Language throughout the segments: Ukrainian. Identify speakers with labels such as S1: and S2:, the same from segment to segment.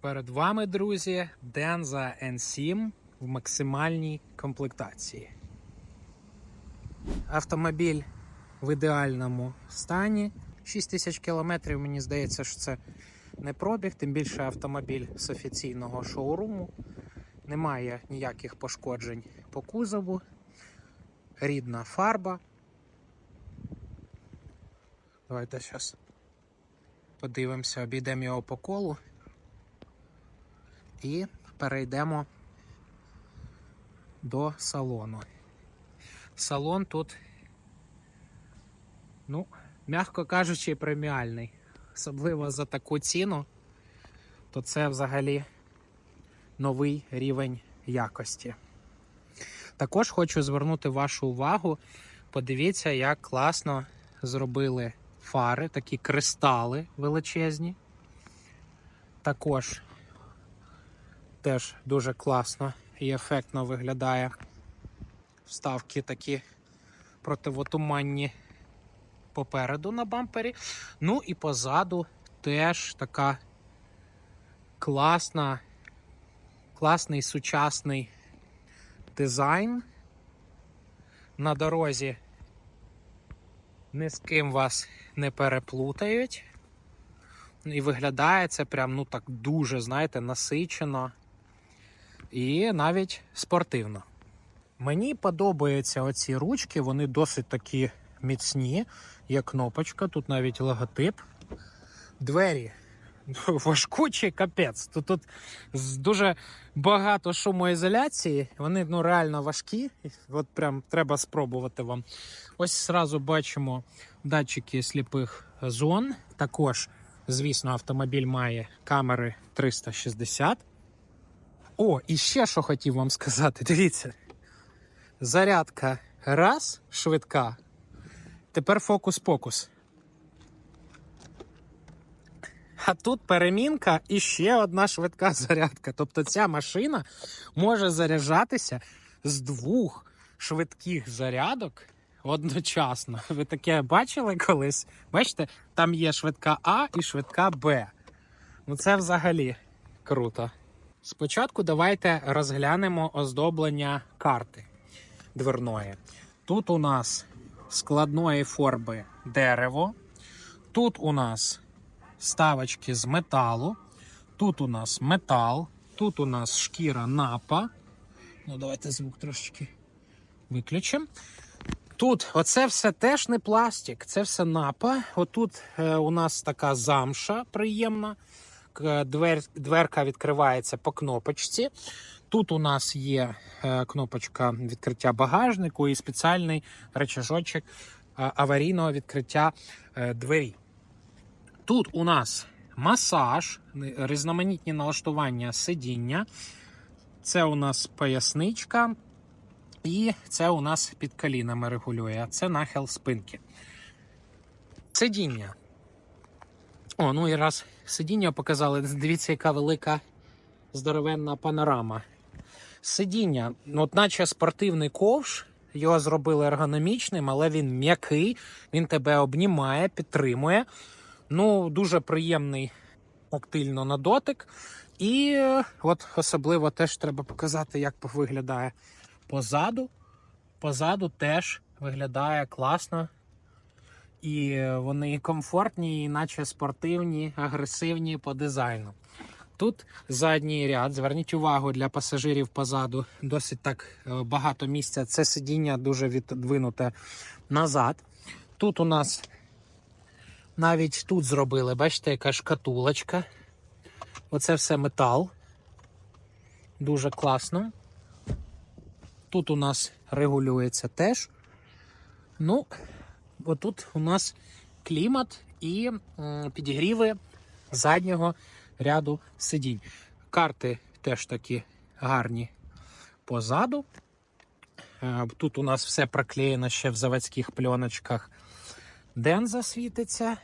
S1: Перед вами, друзі, Denza N7 в максимальній комплектації. Автомобіль в ідеальному стані. 6 тисяч кілометрів, мені здається, що це не пробіг, тим більше автомобіль з офіційного шоуруму. Немає ніяких пошкоджень по кузову. Рідна фарба. Давайте зараз подивимося, обійдемо його по колу. І перейдемо до салону. Салон тут, ну, м'яко кажучи, преміальний. Особливо за таку ціну, то це взагалі новий рівень якості. Також хочу звернути вашу увагу. Подивіться, як класно зробили фари, такі кристали величезні. Також теж дуже класно і ефектно виглядає. Вставки такі противотуманні попереду на бампері. Ну і позаду теж така класна, класний сучасний дизайн. На дорозі ні з ким вас не переплутають. І виглядає це прям ну так дуже, знаєте, насичено і навіть спортивно. Мені подобаються оці ручки, вони досить такі міцні. Є кнопочка, тут навіть логотип. Двері важкучі, капець. Тут, тут дуже багато шумоізоляції. Вони ну, реально важкі. От прям треба спробувати вам. Ось зразу бачимо датчики сліпих зон. Також, звісно, автомобіль має камери 360. О, і ще що хотів вам сказати. Дивіться. Зарядка раз, швидка. Тепер фокус-покус. А тут перемінка і ще одна швидка зарядка. Тобто ця машина може заряджатися з двох швидких зарядок одночасно. Ви таке бачили колись? Бачите, там є швидка А і швидка Б. Ну це взагалі круто. Спочатку давайте розглянемо оздоблення карти дверної. Тут у нас складної форми дерево. Тут у нас ставочки з металу. Тут у нас метал. Тут у нас шкіра напа. Ну, давайте звук трошечки виключимо. Тут оце все теж не пластик, це все напа. Отут е, у нас така замша приємна. К- Двер, дверка відкривається по кнопочці. Тут у нас є е, кнопочка відкриття багажнику і спеціальний речажочок е, аварійного відкриття е, двері. Тут у нас масаж, різноманітні налаштування сидіння. Це у нас поясничка. І це у нас під колінами регулює. Це нахил спинки. Сидіння. О, ну і раз сидіння показали. Дивіться, яка велика здоровенна панорама. Сидіння, ну, от наче спортивний ковш. Його зробили ергономічним, але він м'який, він тебе обнімає, підтримує. Ну, дуже приємний тактильно на дотик. І от особливо теж треба показати, як виглядає позаду. Позаду теж виглядає класно. І вони комфортні, і наче спортивні, агресивні по дизайну. Тут задній ряд, зверніть увагу для пасажирів позаду, досить так е, багато місця. Це сидіння дуже віддвинуте назад. Тут у нас навіть тут зробили, бачите, яка шкатулочка. Оце все метал. Дуже класно. Тут у нас регулюється теж. Ну, отут у нас клімат і підігріви заднього ряду сидінь. Карти теж такі гарні позаду. Е, Тут у нас все проклеєно ще в заводських пленочках. Денза світиться.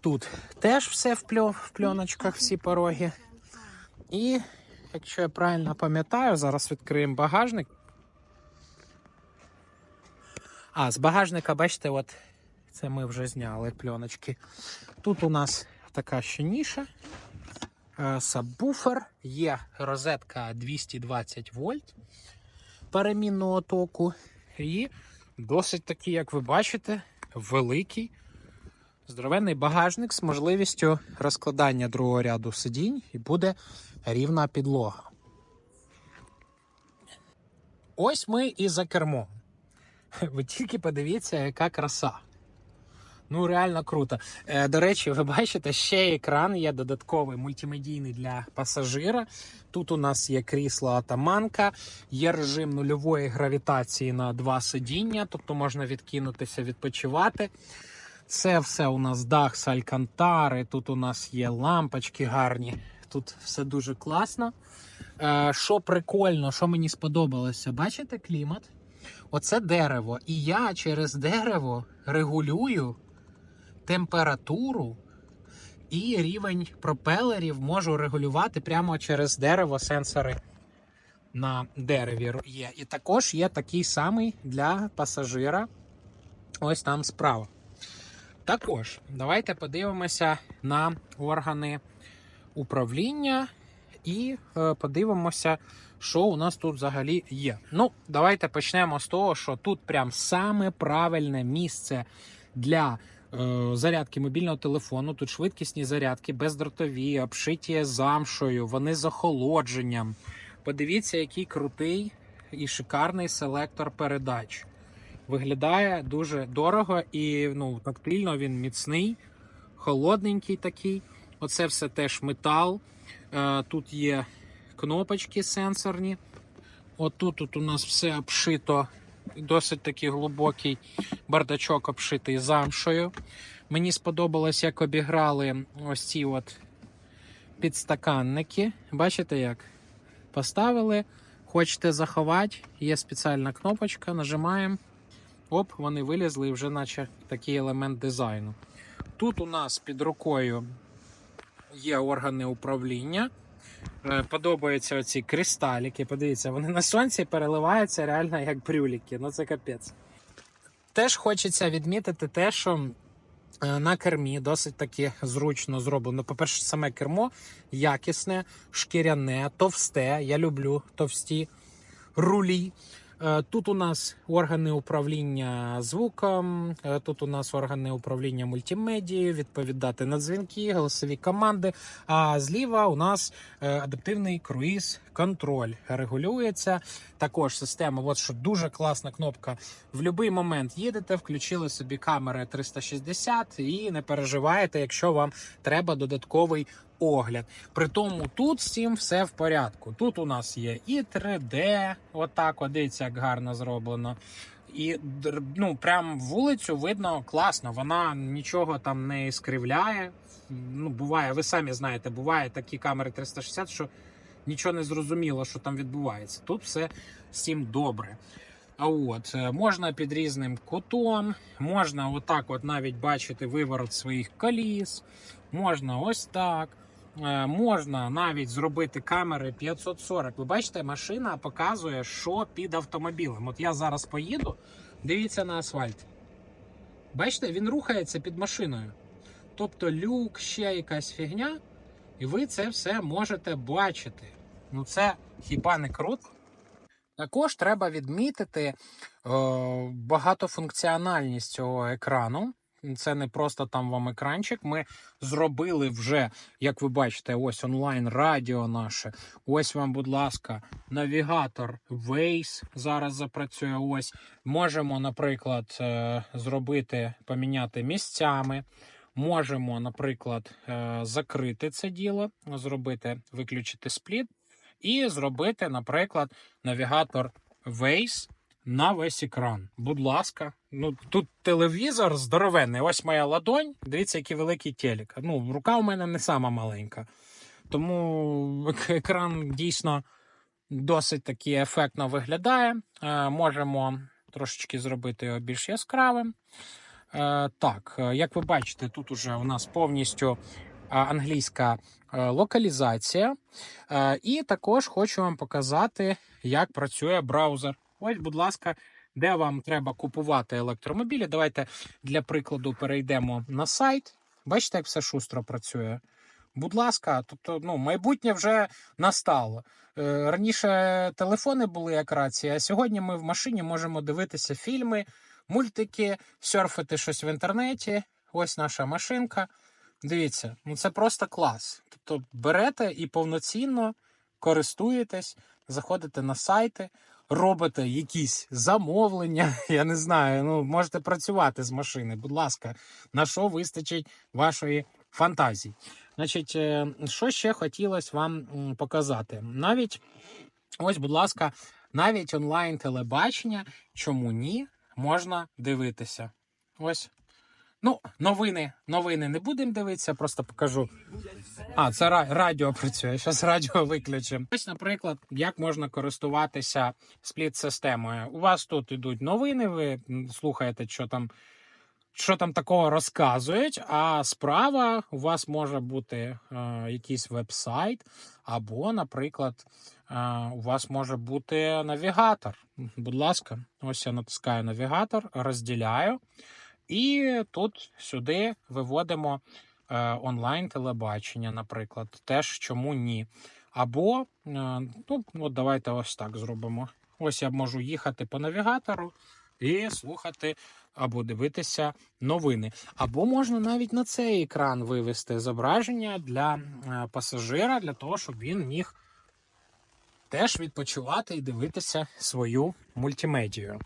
S1: Тут теж все в пленочках, всі пороги. І, якщо я правильно пам'ятаю, зараз відкриємо багажник. А, з багажника, бачите, от це ми вже зняли пленочки. Тут у нас така ще ніша. е, сабвуфер, є розетка 220 вольт перемінного току. І досить такий, як ви бачите, великий здоровенний багажник з можливістю розкладання другого ряду сидінь і буде рівна підлога. Ось ми і за кермом. Ви тільки подивіться, яка краса. Ну, реально круто. Е, до речі, ви бачите, ще екран є додатковий мультимедійний для пасажира. Тут у нас є крісло атаманка, є режим нульової гравітації на два сидіння, тобто можна відкинутися, відпочивати. Це все у нас дах з алькантари. Тут у нас є лампочки гарні. Тут все дуже класно. Е, що прикольно, що мені сподобалося, бачите клімат? Оце дерево. І я через дерево регулюю температуру і рівень пропелерів можу регулювати прямо через дерево сенсори на дереві є. І також є такий самий для пасажира. Ось там справа. Також давайте подивимося на органи управління і е, подивимося, що у нас тут взагалі є. Ну, давайте почнемо з того, що тут прям саме правильне місце для е, зарядки мобільного телефону. Тут швидкісні зарядки, бездротові, обшиті замшою, вони з охолодженням. Подивіться, який крутий і шикарний селектор передач. Виглядає дуже дорого і ну, тактильно він міцний, холодненький такий. Оце все теж метал. Е, Тут є кнопочки сенсорні. Отут тут у нас все обшито, досить такий глибокий бардачок обшитий замшою. Мені сподобалось, як обіграли ось ці от підстаканники. Бачите як? Поставили. Хочете заховати, є спеціальна кнопочка, нажимаємо. Оп, вони вилізли вже наче такий елемент дизайну. Тут у нас під рукою є органи управління. Е, Подобаються оці кристаліки. Подивіться, вони на сонці переливаються реально як брюліки. Ну це капець. Теж хочеться відмітити те, що е, на кермі досить таки зручно зроблено. По-перше, саме кермо якісне, шкіряне, товсте. Я люблю товсті рулі. Е, Тут у нас органи управління звуком, е, тут у нас органи управління мультимедією, відповідати на дзвінки, голосові команди. А зліва у нас е, адаптивний круїз контроль регулюється. Також система, от що дуже класна кнопка. В будь-який момент їдете, включили собі камери 360 і не переживаєте, якщо вам треба додатковий огляд. При тому тут з цим все в порядку. Тут у нас є і 3D, отак, от, дивіться, як гарно зроблено. І ну, прям вулицю видно класно. Вона нічого там не скривляє. Ну, буває, ви самі знаєте, буває такі камери 360, що нічого не зрозуміло, що там відбувається. Тут все цим добре. А от е, можна під різним кутом, можна отак, от навіть бачити виворот своїх коліс, можна ось так. Е, Можна навіть зробити камери 540. Ви бачите, машина показує, що під автомобілем. От я зараз поїду, дивіться на асфальт. Бачите, він рухається під машиною. Тобто люк, ще якась фігня, і ви це все можете бачити. Ну це хіба не круто? Також треба відмітити е, багатофункціональність цього екрану. Це не просто там вам екранчик. Ми зробили вже, як ви бачите, ось онлайн радіо наше. Ось вам, будь ласка, навігатор Waze зараз запрацює. Ось можемо, наприклад, е, зробити, поміняти місцями. Можемо, наприклад, е, закрити це діло, зробити, виключити спліт і зробити, наприклад, навігатор Waze на весь екран. Будь ласка, ну тут телевізор здоровенний. Ось моя ладонь. Дивіться, який великий телек. Ну, рука у мене не сама маленька. Тому екран дійсно досить таки ефектно виглядає. Е, можемо трошечки зробити його більш яскравим. Е, так, е, як ви бачите, тут уже у нас повністю е, англійська е, локалізація. І також хочу вам показати, як працює браузер. Ось, будь ласка, де вам треба купувати електромобілі. Давайте для прикладу перейдемо на сайт. Бачите, як все шустро працює. Будь ласка, тобто, ну, майбутнє вже настало. Е, Раніше телефони були як рація, а сьогодні ми в машині можемо дивитися фільми, мультики, серфити щось в інтернеті. Ось наша машинка. Дивіться, ну це просто клас. Тобто берете і повноцінно користуєтесь, заходите на сайти, робите якісь замовлення. Я не знаю, ну можете працювати з машини. Будь ласка, на що вистачить вашої фантазії? Значить, е, що ще хотілося вам показати? Навіть ось, будь ласка, навіть онлайн телебачення, чому ні, можна дивитися. Ось. Ну, новини, новини не будемо дивитися, просто покажу. А, це радіо працює. Зараз радіо виключимо. Ось, наприклад, як можна користуватися спліт-системою. У вас тут ідуть новини, ви слухаєте, що там, що там такого розказують. А справа у вас може бути е, якийсь веб-сайт, або, наприклад, е, у вас може бути навігатор. Будь ласка, ось я натискаю навігатор, розділяю. І тут сюди виводимо е, онлайн телебачення, наприклад. Теж чому ні. Або, е, ну, от давайте ось так зробимо. Ось я можу їхати по навігатору і слухати або дивитися новини. Або можна навіть на цей екран вивести зображення для е, пасажира, для того, щоб він міг теж відпочивати і дивитися свою мультимедію.